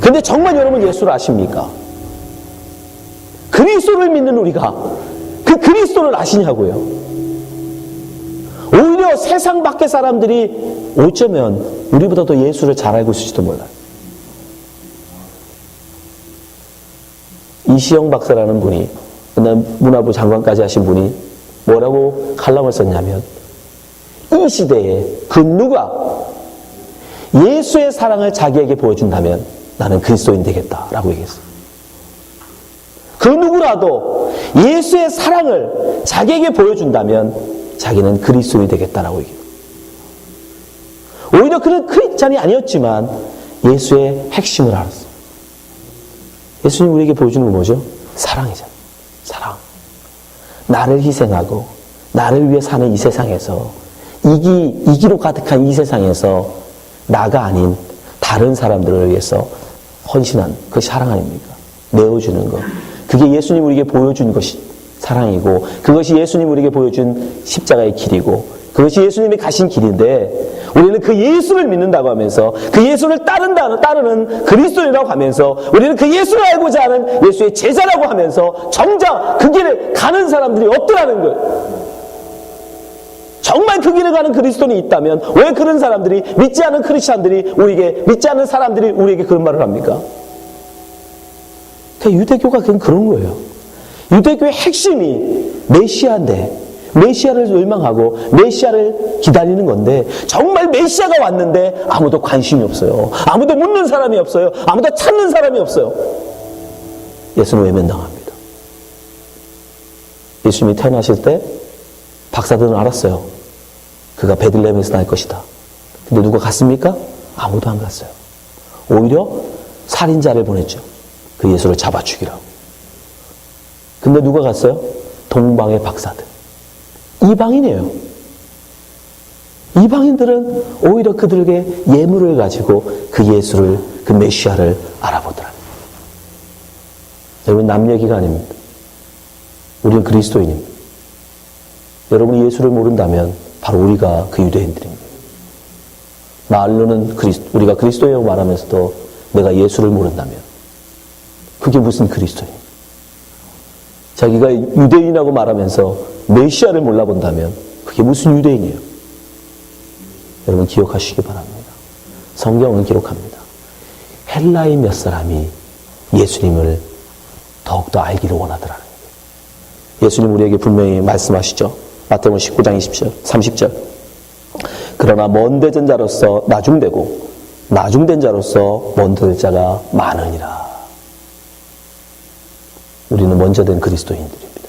근데 정말 여러분 예수를 아십니까? 그리스도를 믿는 우리가 그 그리스도를 아시냐고요. 오히려 세상 밖의 사람들이 어쩌면 우리보다 더 예수를 잘 알고 있을지도 몰라요. 이시영 박사라는 분이 그다음 문화부 장관까지 하신 분이 뭐라고 칼럼을 썼냐면 이 시대에 그 누가 예수의 사랑을 자기에게 보여준다면 나는 그리스도인 되겠다라고 얘기했어요. 그 누구라도 예수의 사랑을 자기에게 보여준다면 자기는 그리스도인이 되겠다라고 얘기해요. 오히려 그는 크리스찬이 아니었지만 예수의 핵심을 알았어요. 예수님 우리에게 보여주는 건 뭐죠? 사랑이잖아요. 사랑. 나를 희생하고 나를 위해 사는 이 세상에서 이기, 이기로 가득한 이 세상에서 나가 아닌 다른 사람들을 위해서 헌신한 그 사랑 아닙니까? 내어주는 것. 그게 예수님 우리에게 보여준 것이 사랑이고 그것이 예수님 우리에게 보여준 십자가의 길이고 그것이 예수님이 가신 길인데 우리는 그 예수를 믿는다고 하면서 그 예수를 따른다, 따르는 그리스도인이라고 하면서 우리는 그 예수를 알고자 하는 예수의 제자라고 하면서 정작 그 길을 가는 사람들이 없더라는 거예요. 정말 그 길을 가는 그리스도인이 있다면 왜 그런 사람들이 믿지 않은 크리스찬들이 우리에게 믿지 않는 사람들이 우리에게 그런 말을 합니까? 그 유대교가 그건 그런 거예요. 유대교의 핵심이 메시아인데 메시아를 열망하고 메시아를 기다리는 건데 정말 메시아가 왔는데 아무도 관심이 없어요. 아무도 묻는 사람이 없어요. 아무도 찾는 사람이 없어요. 예수는 외면당합니다. 예수님이 태어나실 때 박사들은 알았어요. 그가 베들레헴에서 날 것이다. 근데 누가 갔습니까? 아무도 안 갔어요. 오히려 살인자를 보냈죠. 그 예수를 잡아 죽이라고. 근데 누가 갔어요? 동방의 박사들. 이방인이에요. 이방인들은 오히려 그들에게 예물을 가지고 그 예수를, 그 메시아를 알아보더라. 여러분, 남 얘기가 아닙니다. 우리는 그리스도인입니다. 여러분이 예수를 모른다면 바로 우리가 그 유대인들입니다. 말로는 그리스, 우리가 그리스도라고 말하면서도 내가 예수를 모른다면 그게 무슨 그리스도인? 자기가 유대인이라고 말하면서 메시아를 몰라본다면 그게 무슨 유대인이에요? 여러분 기억하시기 바랍니다. 성경은 기록합니다. 헬라인 몇 사람이 예수님을 더욱더 알기를 원하더라는 거예요. 예수님 우리에게 분명히 말씀하시죠. 마태복음 19장 20절, 30절. 그러나 먼데된 자로서 나중되고 나중된 자로서 먼데될 자가 많으니라. 우리는 먼저 된 그리스도인들입니다.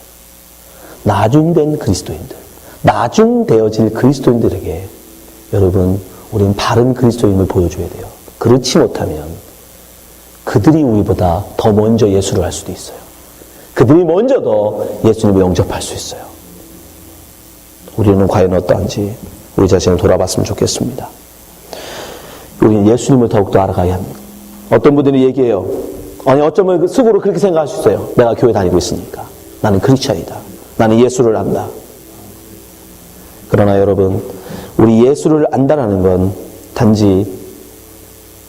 나중된 그리스도인들, 나중되어질 그리스도인들에게 여러분, 우리는 바른 그리스도인을 보여줘야 돼요. 그렇지 못하면 그들이 우리보다 더 먼저 예수를 알 수도 있어요. 그들이 먼저 더 예수님을 영접할 수 있어요. 우리는 과연 어떠한지 우리 자신을 돌아봤으면 좋겠습니다. 우리는 예수님을 더욱더 알아가야 합니다. 어떤 분들이 얘기해요. 아니 어쩌면 속으로 그렇게 생각할 수 있어요. 내가 교회 다니고 있으니까. 나는 크리스천이다. 나는 예수를 안다. 그러나 여러분, 우리 예수를 안다라는 건 단지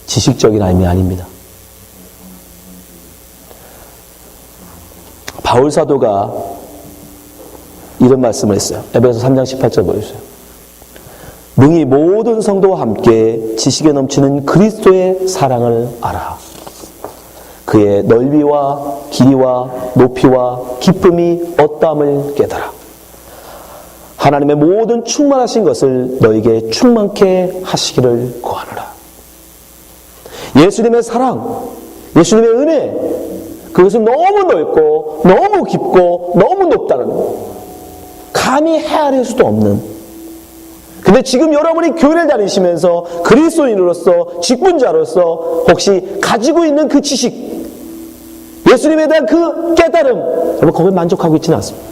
지식적인 의미 아닙니다. 바울 사도가 이런 말씀을 했어요. 에베소 3장 18절 보여주세요. 능히 모든 성도와 함께 지식에 넘치는 그리스도의 사랑을 알아. 그의 넓이와 길이와 높이와 기쁨이 어떠함을 깨달아. 하나님의 모든 충만하신 것을 너에게 충만케 하시기를 구하노라. 예수님의 사랑, 예수님의 은혜, 그것은 너무 넓고, 너무 깊고, 너무 높다는 거. 감히 헤아릴 수도 없는. 근데 지금 여러분이 교회를 다니시면서 그리스도인으로서, 직분자로서 혹시 가지고 있는 그 지식, 예수님에 대한 그 깨달음, 여러분 거기에 만족하고 있지는 않습니다.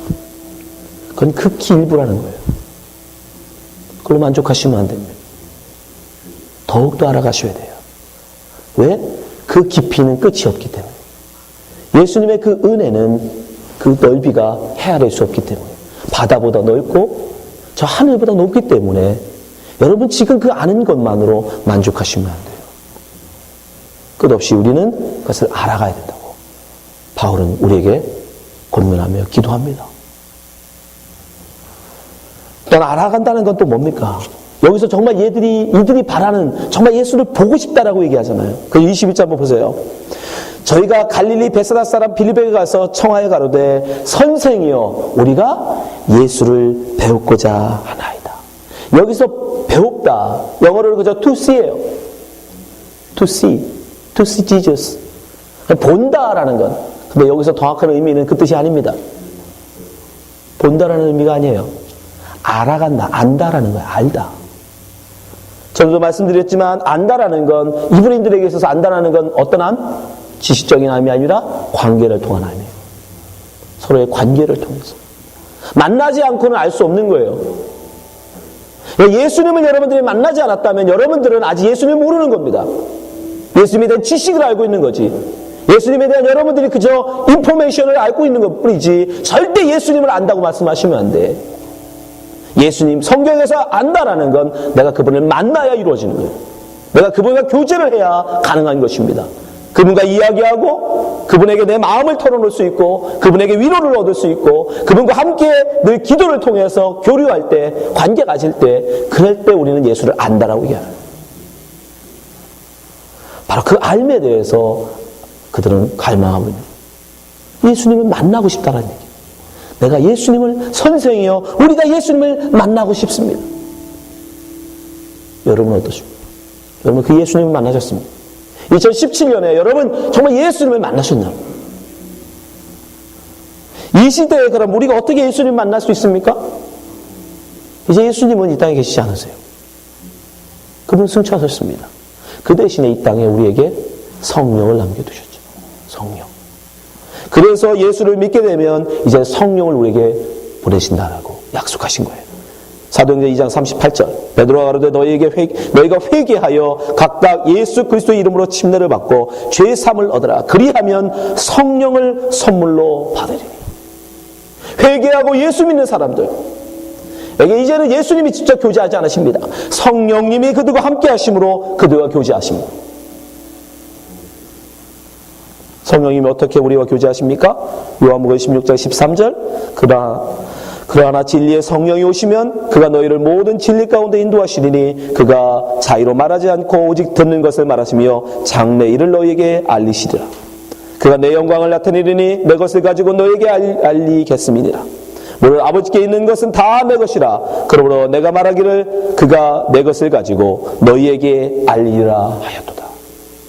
그건 극히 일부라는 거예요. 그걸로 만족하시면 안 됩니다. 더욱더 알아가셔야 돼요. 왜? 그 깊이는 끝이 없기 때문에. 예수님의 그 은혜는 그 넓이가 헤아릴 수 없기 때문에. 바다보다 넓고 저 하늘보다 높기 때문에 여러분 지금 그 아는 것만으로 만족하시면 안 돼요. 끝없이 우리는 그것을 알아가야 된다고 바울은 우리에게 권면하며 기도합니다. 일단 알아간다는 건 또 뭡니까? 여기서 정말 얘들이, 이들이 바라는 정말 예수를 보고 싶다라고 얘기하잖아요. 그 21절 한번 보세요. 저희가 갈릴리 베사다 사람 빌립에게 가서 청하여 가로되 선생이여 우리가 예수를 배우고자 하나이다. 여기서 배웁다. 영어로 그저 to see예요. to see. to see Jesus. 본다라는 건. 근데 여기서 정확한 의미는 그 뜻이 아닙니다. 본다라는 의미가 아니에요. 알아간다, 안다라는 거야, 알다. 전에도 말씀드렸지만, 안다라는 건, 이브린들에게 있어서 안다라는 건 어떤 암? 지식적인 암이 아니라 관계를 통한 암이에요. 서로의 관계를 통해서. 만나지 않고는 알 수 없는 거예요. 예수님을 여러분들이 만나지 않았다면 여러분들은 아직 예수님을 모르는 겁니다. 예수님에 대한 지식을 알고 있는 거지. 예수님에 대한 여러분들이 그저 인포메이션을 알고 있는 것 뿐이지 절대 예수님을 안다고 말씀하시면 안 돼. 예수님 성경에서 안다라는 건 내가 그분을 만나야 이루어지는 거예요. 내가 그분과 교제를 해야 가능한 것입니다. 그분과 이야기하고 그분에게 내 마음을 털어놓을 수 있고 그분에게 위로를 얻을 수 있고 그분과 함께 늘 기도를 통해서 교류할 때 관계 가질 때 그럴 때 우리는 예수를 안다라고 얘기하는. 바로 그 알에 대해서 그들은 갈망하고 있는. 예수님을 만나고 싶다는 얘기. 내가 예수님을 선생이요. 우리가 예수님을 만나고 싶습니다. 여러분 어떠십니까? 여러분 그 예수님을 만나셨습니까? 2017년에 여러분 정말 예수님을 만나셨나요? 이 시대에 그럼 우리가 어떻게 예수님을 만날 수 있습니까? 이제 예수님은 이 땅에 계시지 않으세요. 그분 승천하셨습니다. 그 대신에 이 땅에 우리에게 성령을 남겨두셨죠. 성령. 그래서 예수를 믿게 되면 이제 성령을 우리에게 보내신다라고 약속하신 거예요. 사도행전 2장 38절 베드로가 가로되 너희에게 회, 너희가 회개하여 각각 예수 그리스도의 이름으로 침례를 받고 죄 사함을 얻으라 그리하면 성령을 선물로 받으리니 회개하고 예수 믿는 사람들 에게 이제는 예수님이 직접 교제하지 않으십니다. 성령님이 그들과 함께 하심으로 그들과 교제하십니다. 성령님이 어떻게 우리와 교제하십니까? 요한복음 16장 13절 그러나 그러나 진리의 성령이 오시면 그가 너희를 모든 진리 가운데 인도하시리니 그가 자의로 말하지 않고 오직 듣는 것을 말하시며 장래 일을 너희에게 알리시리라. 그가 내 영광을 나타내리니 내 것을 가지고 너희에게 알리겠음이니라. 물론 아버지께 있는 것은 다 내 것이라. 그러므로 내가 말하기를 그가 내 것을 가지고 너희에게 알리라 하였도다.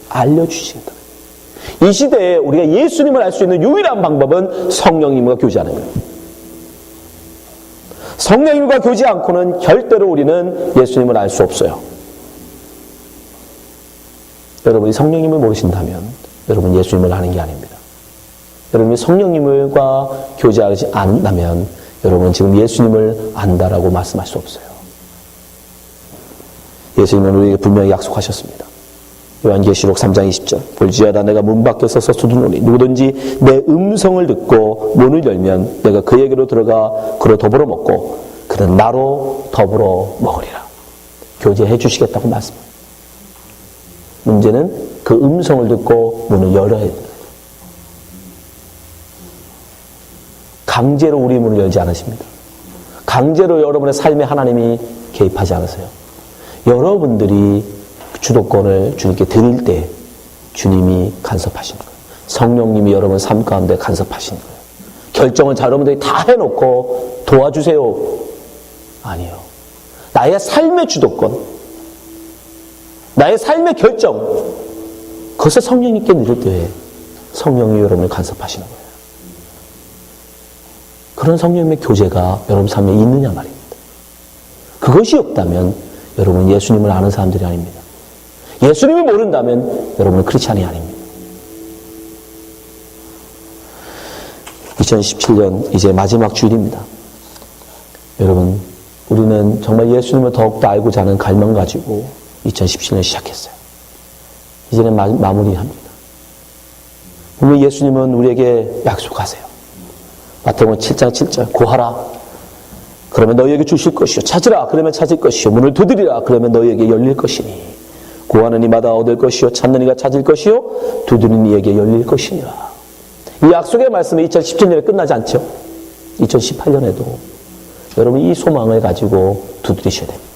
알려주신다. 이 시대에 우리가 예수님을 알 수 있는 유일한 방법은 성령님과 교제하는 거예요. 성령님과 교제 않고는 절대로 우리는 예수님을 알 수 없어요. 여러분이 성령님을 모르신다면 여러분 예수님을 아는 게 아닙니다. 여러분이 성령님과 교제하지 않는다면 여러분 지금 예수님을 안다라고 말씀할 수 없어요. 예수님은 우리에게 분명히 약속하셨습니다. 요한계시록 3장 20절. 볼지어다 내가 문 밖에 서서 두드노니 누구든지 내 음성을 듣고 문을 열면 내가 그에게로 들어가 그로 더불어 먹고 그는 나로 더불어 먹으리라. 교제해 주시겠다고 말씀합니다. 문제는 그 음성을 듣고 문을 열어야 된다. 강제로 우리 문을 열지 않으십니다. 강제로 여러분의 삶에 하나님이 개입하지 않으세요. 여러분들이 주도권을 주님께 드릴 때 주님이 간섭하시는 거예요. 성령님이 여러분 삶 가운데 간섭하시는 거예요. 결정을 자 여러분들이 다 해놓고 도와주세요. 아니요. 나의 삶의 주도권, 나의 삶의 결정, 그것을 성령님께 드릴 때 성령이 여러분을 간섭하시는 거예요. 그런 성령님의 교제가 여러분 삶에 있느냐 말입니다. 그것이 없다면 여러분 예수님을 아는 사람들이 아닙니다. 예수님을 모른다면 여러분은 크리스찬이 아닙니다. 2017년 이제 마지막 주일입니다. 여러분, 우리는 정말 예수님을 더욱더 알고자 하는 갈망 가지고 2017년 시작했어요. 이제는 마, 마무리합니다. 분명 예수님은 우리에게 약속하세요. 마태복음 7장 7절 고하라 그러면 너희에게 주실 것이요 찾으라 그러면 찾을 것이요 문을 두드리라 그러면 너희에게 열릴 것이니 구하는 이마다 얻을 것이요 찾는 이가 찾을 것이요 두드리는 이에게 열릴 것이니라. 이 약속의 말씀이 2017년에 끝나지 않죠. 2018년에도 여러분 이 소망을 가지고 두드리셔야 됩니다.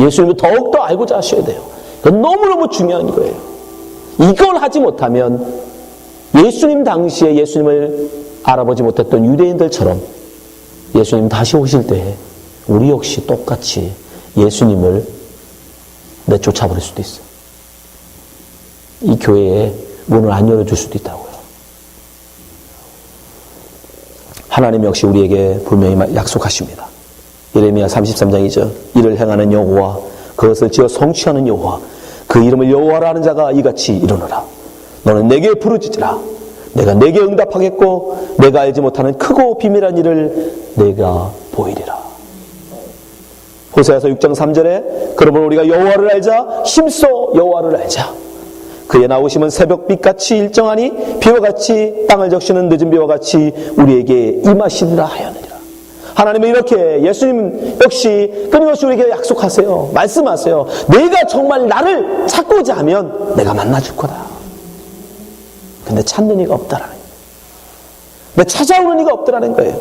예수님을 더욱더 알고자 하셔야 돼요. 그건 너무너무 중요한 거예요. 이걸 하지 못하면 예수님 당시에 예수님을 알아보지 못했던 유대인들처럼 예수님 다시 오실 때 우리 역시 똑같이 예수님을 내쫓아버릴 수도 있어요. 이 교회에 문을 안 열어줄 수도 있다고요. 하나님 역시 우리에게 분명히 약속하십니다. 예레미야 33장 2절 이를 행하는 여호와 그것을 지어 성취하는 여호와 그 이름을 여호와라 하는 자가 이같이 이르노라 너는 내게 부르짖으라 내가 내게 응답하겠고 내가 알지 못하는 크고 비밀한 일을 내가 보이리라 호세아서 6장 3절에 그러므로 우리가 여호와를 알자 힘써 여호와를 알자 그의 나오심은 새벽빛같이 일정하니 비와 같이 땅을 적시는 늦은 비와 같이 우리에게 임하시리라 하였느니라 하나님은 이렇게 예수님 역시 끊임없이 우리에게 약속하세요. 말씀하세요. 내가 정말 나를 찾고자 하면 내가 만나줄 거다. 근데 찾는 이가 없다라는 거예요. 근데 찾아오는 이가 없다라는 거예요.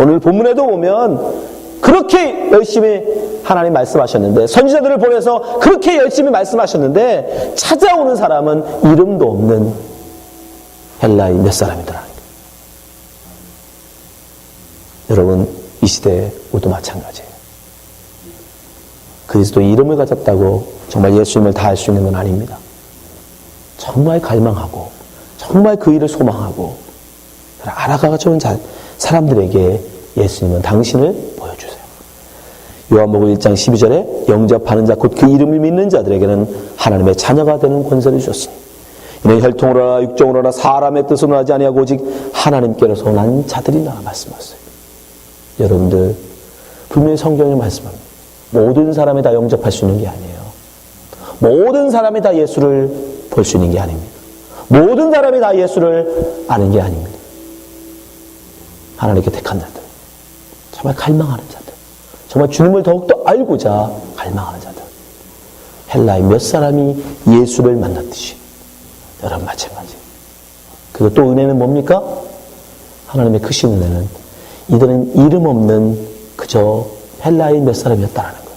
오늘 본문에도 보면 그렇게 열심히 하나님 말씀하셨는데 선지자들을 보내서 그렇게 열심히 말씀하셨는데 찾아오는 사람은 이름도 없는 헬라인 몇 사람이더라. 여러분, 이 시대에 모두 마찬가지예요. 그리스도 이름을 가졌다고 정말 예수님을 다알수 있는 건 아닙니다. 정말 갈망하고, 정말 그 일을 소망하고, 알아가고자 잘 사람들에게 예수님은 당신을 요. 요한복음 1장 12절에 영접하는 자, 곧 그 이름을 믿는 자들에게는 하나님의 자녀가 되는 권세를 주셨으니, 이는 혈통으로나 육정으로나 사람의 뜻으로 하지 아니하고 오직 하나님께로서 난 자들이라 말씀하셨어요. 여러분들 분명히 성경에 말씀합니다. 모든 사람이 다 영접할 수 있는 게 아니에요. 모든 사람이 다 예수를 볼 수 있는 게 아닙니다. 모든 사람이 다 예수를 아는 게 아닙니다. 하나님께 택한 자들, 정말 갈망하는 자들, 정말 주님을 더욱더 알고자 갈망하는 자들. 헬라의 몇 사람이 예수를 만났듯이 여러분 마찬가지. 그리고 또 은혜는 뭡니까? 하나님의 크신 은혜는 이들은 이름 없는 그저 헬라인 몇 사람이었다라는 거예요.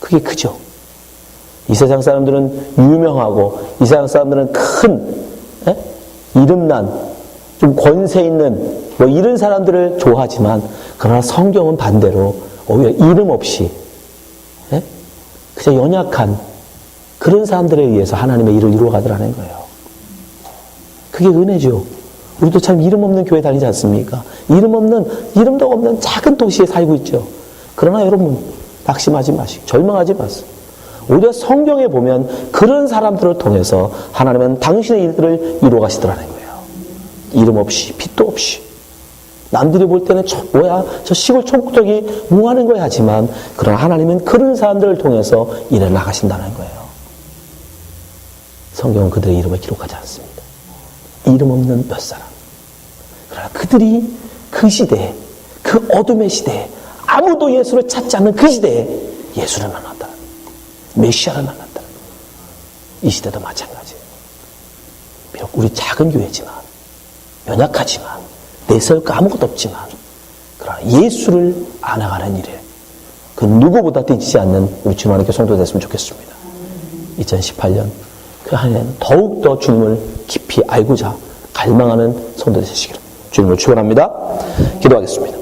그게 크죠. 이 세상 사람들은 유명하고 이 세상 사람들은 큰 에? 이름난 좀 권세 있는 뭐 이런 사람들을 좋아하지만 그러나 성경은 반대로 오히려 이름 없이 에? 그저 연약한 그런 사람들에 의해서 하나님의 일을 이루어 가더라는 거예요. 그게 은혜죠. 우리도 참 이름 없는 교회 다니지 않습니까? 이름 없는, 이름도 없는 작은 도시에 살고 있죠. 그러나 여러분, 낙심하지 마시고, 절망하지 마세요. 오히려 성경에 보면 그런 사람들을 통해서 하나님은 당신의 일들을 이루어 가시더라는 거예요. 이름 없이, 빛도 없이. 남들이 볼 때는 저, 뭐야, 저 시골 총구덕이 뭐 하는 거야 하지만, 그러나 하나님은 그런 사람들을 통해서 일을 나가신다는 거예요. 성경은 그들의 이름을 기록하지 않습니다. 이름 없는 몇 사람. 그러나 그들이 그 시대에, 그 어둠의 시대에, 아무도 예수를 찾지 않는 그 시대에 예수를 만났다. 메시아를 만났다. 이 시대도 마찬가지예요. 비록 우리 작은 교회지만, 연약하지만, 내세울 거 아무것도 없지만, 그러나 예수를 안아가는 일에 그 누구보다 뛰지 않는 우리 주님 하나님께 성도 됐으면 좋겠습니다. 2018년 그 한 해는 더욱더 주님을 깊이 알고자 갈망하는 성도 되시기를 주님을 축원합니다. 기도하겠습니다.